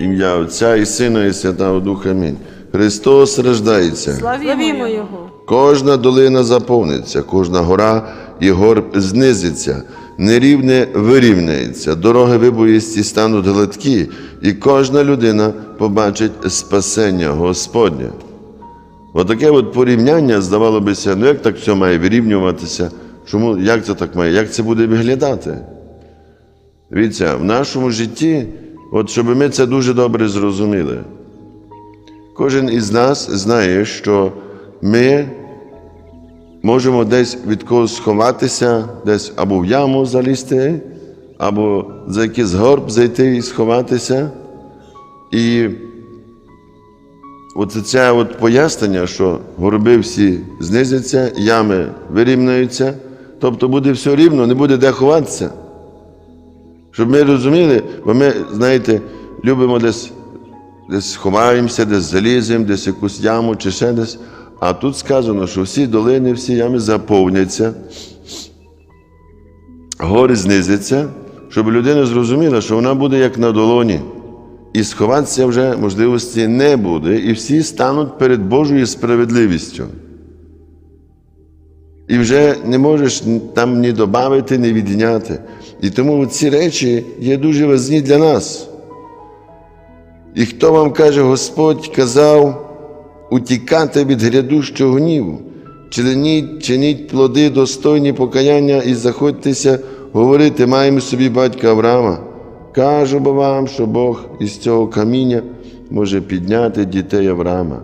Ім'я Отця і Сина, і Святого Духа. Амінь. Христос рождається. Славімо Його. Кожна долина заповниться, кожна гора і горб знизиться, нерівне вирівняється, дороги вибоїсті стануть гладкі, і кожна людина побачить спасення Господнє. Отаке от порівняння, здавало бися, ну як так все має вирівнюватися? Чому, як це так має? Як це буде виглядати? Дивіться, в нашому житті, от щоб ми це дуже добре зрозуміли. Кожен із нас знає, що ми можемо десь від когось сховатися, десь або в яму залізти, або за якийсь горб зайти і сховатися. І от це от пояснення, що горби всі знизяться, ями вирівняються, тобто буде все рівно, не буде де ховатися. Щоб ми розуміли, бо ми, знаєте, любимо десь, десь ховаємося, десь заліземо, десь якусь яму чи ще десь. А тут сказано, що всі долини, всі ями заповняться, гори знизяться, щоб людина зрозуміла, що вона буде як на долоні. І сховатися вже можливості не буде, і всі стануть перед Божою справедливістю. І вже не можеш там ні додати, ні відняти. І тому ці речі є дуже важні для нас. І хто вам каже, Господь казав утікати від грядущого гніву, чиніть, чиніть плоди достойні покаяння і заходьтеся говорити, маємо собі батька Авраама. Кажу бо вам, що Бог із цього каміння може підняти дітей Авраама.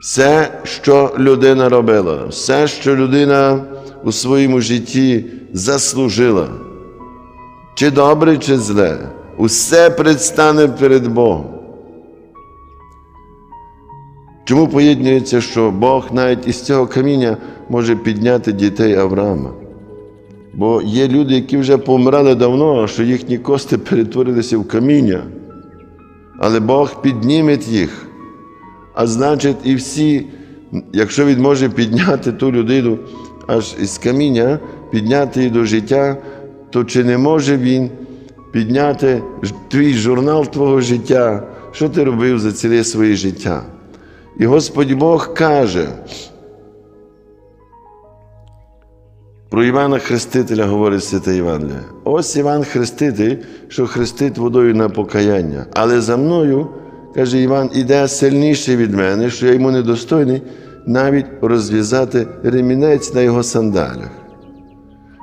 Все, що людина робила, все, що людина у своєму житті заслужила, чи добре, чи зле, усе предстане перед Богом. Чому поєднується, що Бог навіть із цього каміння може підняти дітей Авраама? Бо є люди, які вже помирали давно, що їхні кости перетворилися в каміння, але Бог підніме їх. А значить, і всі, якщо він може підняти ту людину аж із каміння, підняти її до життя, то чи не може він підняти твій журнал твого життя, що ти робив за ціле своє життя? І Господь Бог каже, про Івана Хрестителя говорить Святе Євангеліє. Ось Іван Хреститель, що хрестить водою на покаяння. Але за мною, каже Іван, іде сильніший від мене, що я йому недостойний навіть розв'язати ремінець на його сандалях.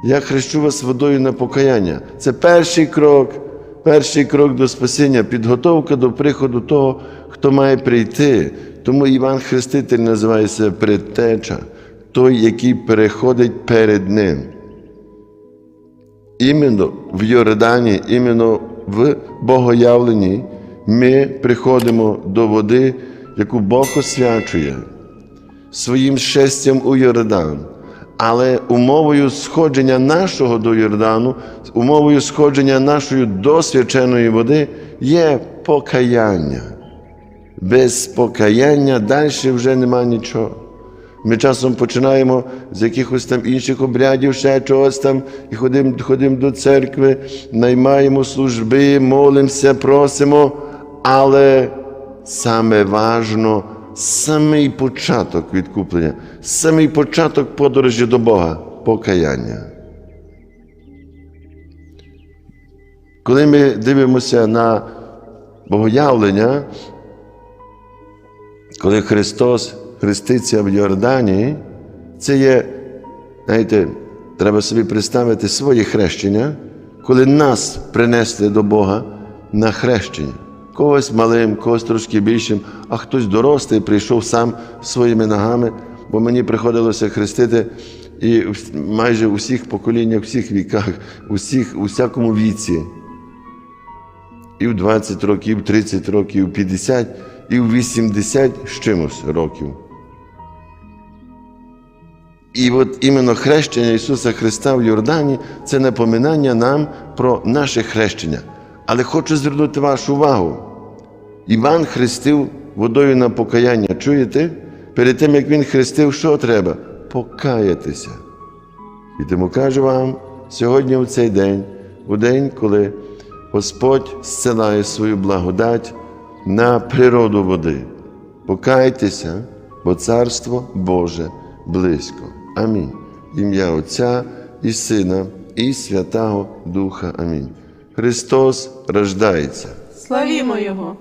Я хрещу вас водою на покаяння. Це перший крок, перший крок до спасіння, підготовка до приходу того, хто має прийти. Тому Іван Хреститель називається предтеча, той, який переходить перед ним. Іменно в Йордані, іменно в Богоявленні ми приходимо до води, яку Бог освячує своїм шестям у Йордан. Але умовою сходження нашого до Йордану, умовою сходження нашої досвяченої води є покаяння. Без покаяння далі вже нема нічого. Ми часом починаємо з якихось там інших обрядів, ще чогось там, і ходимо ходимо до церкви, наймаємо служби, молимося, просимо. Але саме важно самий початок відкуплення, самий початок подорожі до Бога покаяння. Коли ми дивимося на богоявлення, коли Христос хреститься в Йордані, це є, знаєте, треба собі представити своє хрещення, коли нас принесли до Бога на хрещення. Когось малим, когось трошки більшим, а хтось дорослий прийшов сам своїми ногами, бо мені приходилося хрестити і майже у всіх поколіннях, у всіх віках, у всіх, у всякому віці і в 20 років, і в 30 років, і в 50, і в 80 з чимось років. І от іменно хрещення Ісуса Христа в Йордані це напоминання нам про наше хрещення. Але хочу звернути вашу увагу. Іван хрестив водою на покаяння. Чуєте? Перед тим, як він хрестив, що треба? Покаятися. І тому кажу вам, сьогодні, у цей день, у день, коли Господь зсилає свою благодать на природу води. Покайтеся, бо Царство Боже близько. Амінь. Ім'я Отця і Сина, і Святого Духа. Амінь. Христос рождається. Славімо Його!